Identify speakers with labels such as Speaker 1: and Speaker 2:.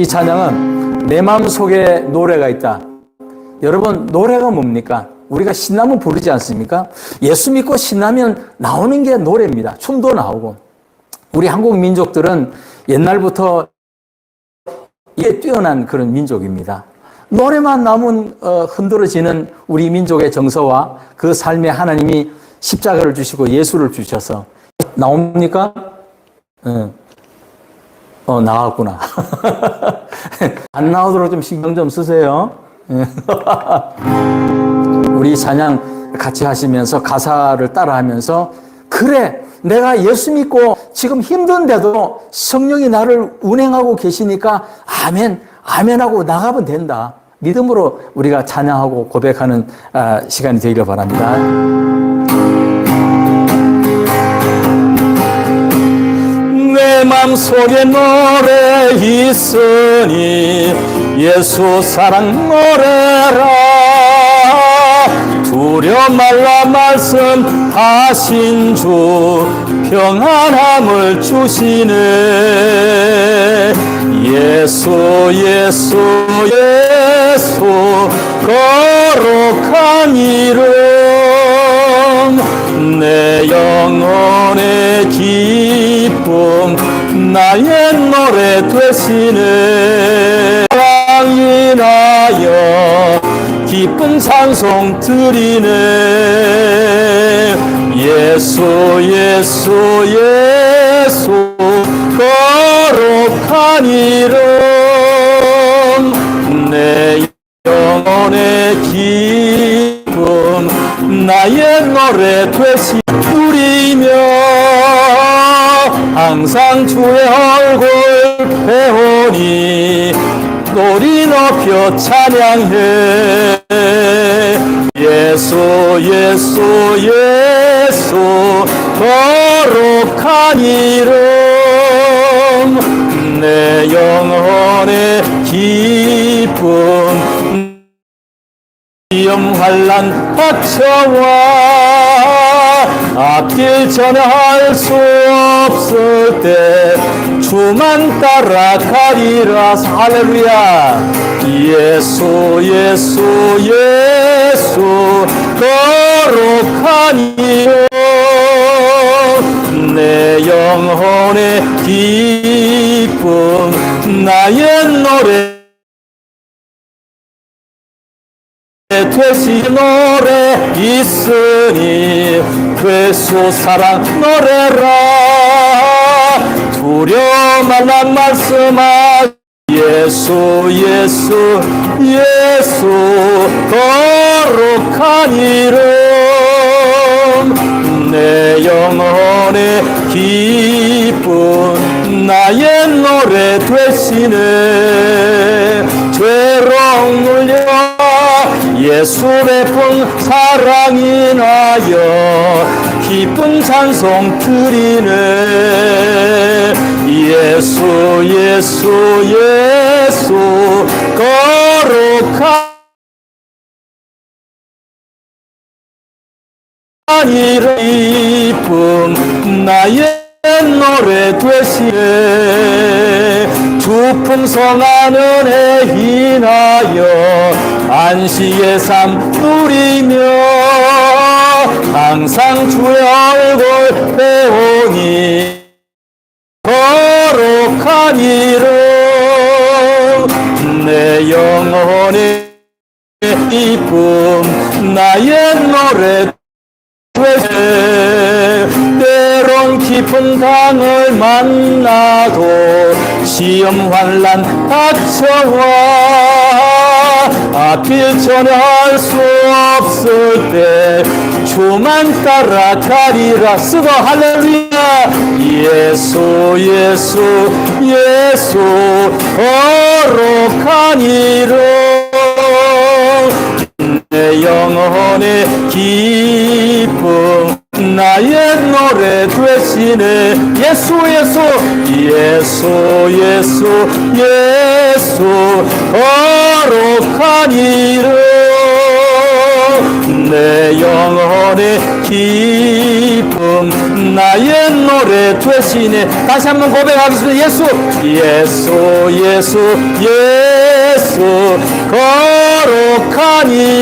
Speaker 1: 이 찬양은 내 마음 속에 노래가 있다. 여러분, 노래가 뭡니까? 우리가 신나면 부르지 않습니까? 예수 믿고 신나면 나오는 게 노래입니다. 춤도 나오고. 우리 한국 민족들은 옛날부터 이게 뛰어난 그런 민족입니다. 노래만 나면 어, 흔들어지는 우리 민족의 정서와 그 삶에 하나님이 십자가를 주시고 예수를 주셔서 나옵니까? 어, 어 나왔구나. 안 나오도록 좀 신경 좀 쓰세요. 우리 찬양 같이 하시면서 가사를 따라 하면서 그래 내가 예수 믿고 지금 힘든데도 성령이 나를 운행하고 계시니까 아멘 아멘하고 나가면 된다. 믿음으로 우리가 찬양하고 고백하는 아, 시간이 되기를 바랍니다. 맘속에 노래 있으니 예수 사랑 노래라 두려 말라 말씀하신 주 평안함을 주시네. 예수 예수 예수 거룩한 이름 내 영혼의 기쁨 나의 노래 되시네. 인하여 기쁜 찬송 드리네. 예수 예수 예수 거룩한 이름. 내 영혼의 기쁨 나의 노래 되시 항상 주의 얼굴 배우니 노리 높여 찬양해. 예수 예수 예수 거룩한 이름. 내 영혼의 기쁨 위험 환란 닥쳐와 앞길 전에 할수 없을 때 주만 따라가리라. 할렐루야. 예수 예수 예수 거룩한 이름 내 영혼의 기쁨 나의 노래. 되시 노래 있으니 괴수 사랑 노래라 두려워 말란 말씀하 예수 예수 예수 거룩한 이름. 내 영혼의 기쁨 나의 노래 되시네 예수 베푼 사랑 인하여 기쁜 찬송 드리네. 예수 예수 예수 거룩한 이름 나의 노래 되시네. 주 풍성 하늘에 인하여 안식의 삶 누리며 항상 주의 얼굴 배우니 이름 내 영혼의 이쁨 나의 노래 때론 깊은 강을 만나도 시험 환란 닥쳐와 앞길 전에 할수 없을 때 주만 따라가리라 쓰고 할렐루야. 예수 예수 예수 거룩한 이름. 내 영혼의 기쁨 나의 노래 되시네. 예수 예수 예수 예수 예수 이름 내 영혼의 기쁨 나의 노래 되시네. 다시 한번 고백하겠습니다. 예수 예수 예수 예수. 거룩한 이